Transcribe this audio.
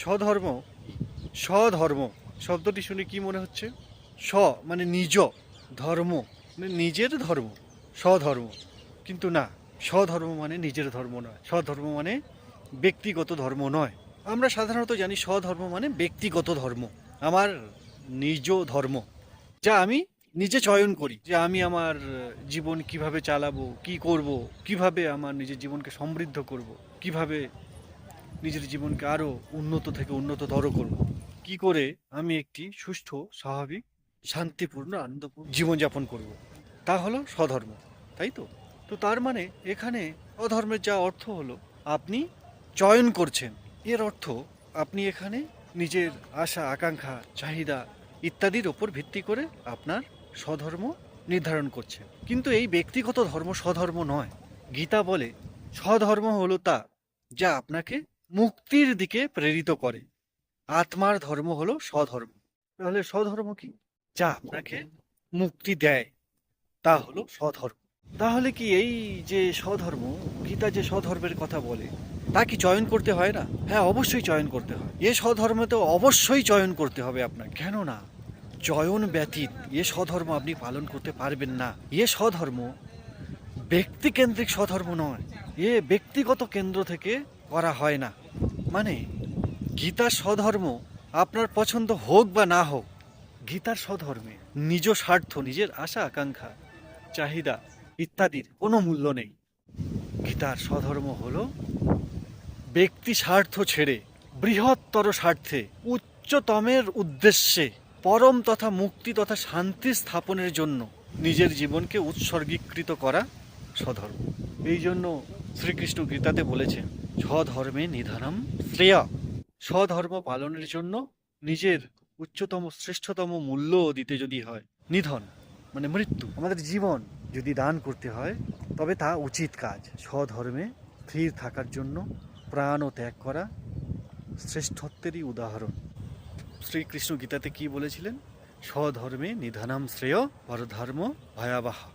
স্বধর্ম স্বধর্ম শব্দটি শুনে কি মনে হচ্ছে? স্ব মানে নিজ ধর্ম মানে নিজের ধর্ম, স্বধর্ম। কিন্তু না, স্বধর্ম মানে নিজের ধর্ম নয়। স্বধর্ম মানে ব্যক্তিগত ধর্ম নয়। আমরা সাধারণত জানি স্বধর্ম মানে ব্যক্তিগত ধর্ম, আমার নিজ ধর্ম, যা আমি নিজে চয়ন করি, যে আমি আমার জীবন কীভাবে চালাবো, কি করব, কীভাবে আমার নিজের জীবনকে সমৃদ্ধ করব, কীভাবে নিজের জীবনকে আরও উন্নত থেকে উন্নততর করব। কি করে আমি একটি সুস্থ স্বাভাবিক, শান্তিপূর্ণ, আনন্দপূর্ণ জীবনযাপন করব? তা হলো স্বধর্ম, তাই তো? তো তার মানে এখানে অধর্মের যা অর্থ হলো, আপনি চয়ন করছেন। এর অর্থ আপনি এখানে নিজের আশা, আকাঙ্ক্ষা, চাহিদা ইত্যাদির ওপর ভিত্তি করে আপনার স্বধর্ম নির্ধারণ করছেন। কিন্তু এই ব্যক্তিগত ধর্ম স্বধর্ম নয়। গীতা বলে স্বধর্ম হলো তা, যা আপনাকে মুক্তির দিকে প্রেরিত করে। আত্মার ধর্ম হলো স্বধর্ম। তাহলে স্বধর্ম কি? যা আপনাকে মুক্তি দেয় তা হলো স্বধর্ম। তাহলে কি এই যে স্বধর্ম গীতা যে স্বধর্মের কথা বলে তা কি চয়ন করতে হয় না? হ্যাঁ অবশ্যই চয়ন করতে হয়। এ স্বধর্ম তো অবশ্যই চয়ন করতে হবে আপনার কেন না? চয়ন ব্যতীত এ স্বধর্ম আপনি পালন করতে পারবেন না। এ স্বধর্ম ব্যক্তিকেন্দ্রিক স্বধর্ম নয়। এ ব্যক্তিগত কেন্দ্র থেকে করা হয় না। মানে গীতার স্বধর্ম আপনার পছন্দ হোক বা না হোক গীতার স্বধর্মে নিজ স্বার্থ, নিজের আশা, আকাঙ্ক্ষা, চাহিদা ইত্যাদির কোনো মূল্য নেই। গীতার স্বধর্ম হল ব্যক্তি স্বার্থ ছেড়ে বৃহত্তর স্বার্থে উচ্চতমের উদ্দেশ্যে পরম তথা মুক্তি তথা শান্তি স্থাপনের জন্য নিজের জীবনকে উৎসর্গীকৃত করা স্বধর্ম। এই জন্য শ্রীকৃষ্ণ গীতাতে বলেছেন স্বধর্মে নিধানম শ্রেয়। স্বধর্ম পালনের জন্য নিজের উচ্চতম, শ্রেষ্ঠতম মূল্য দিতে যদি হয়, নিধন মানে মৃত্যু, আমাদের জীবন যদি দান করতে হয়, তবে তা উচিত কাজ। স্বধর্মে স্থির থাকার জন্য প্রাণ ও ত্যাগ করা শ্রেষ্ঠত্বেরই উদাহরণ। শ্রীকৃষ্ণ গীতাতে কি বলেছিলেন? স্বধর্মে নিধানাম শ্রেয়, পরধর্ম ভয়াবহ।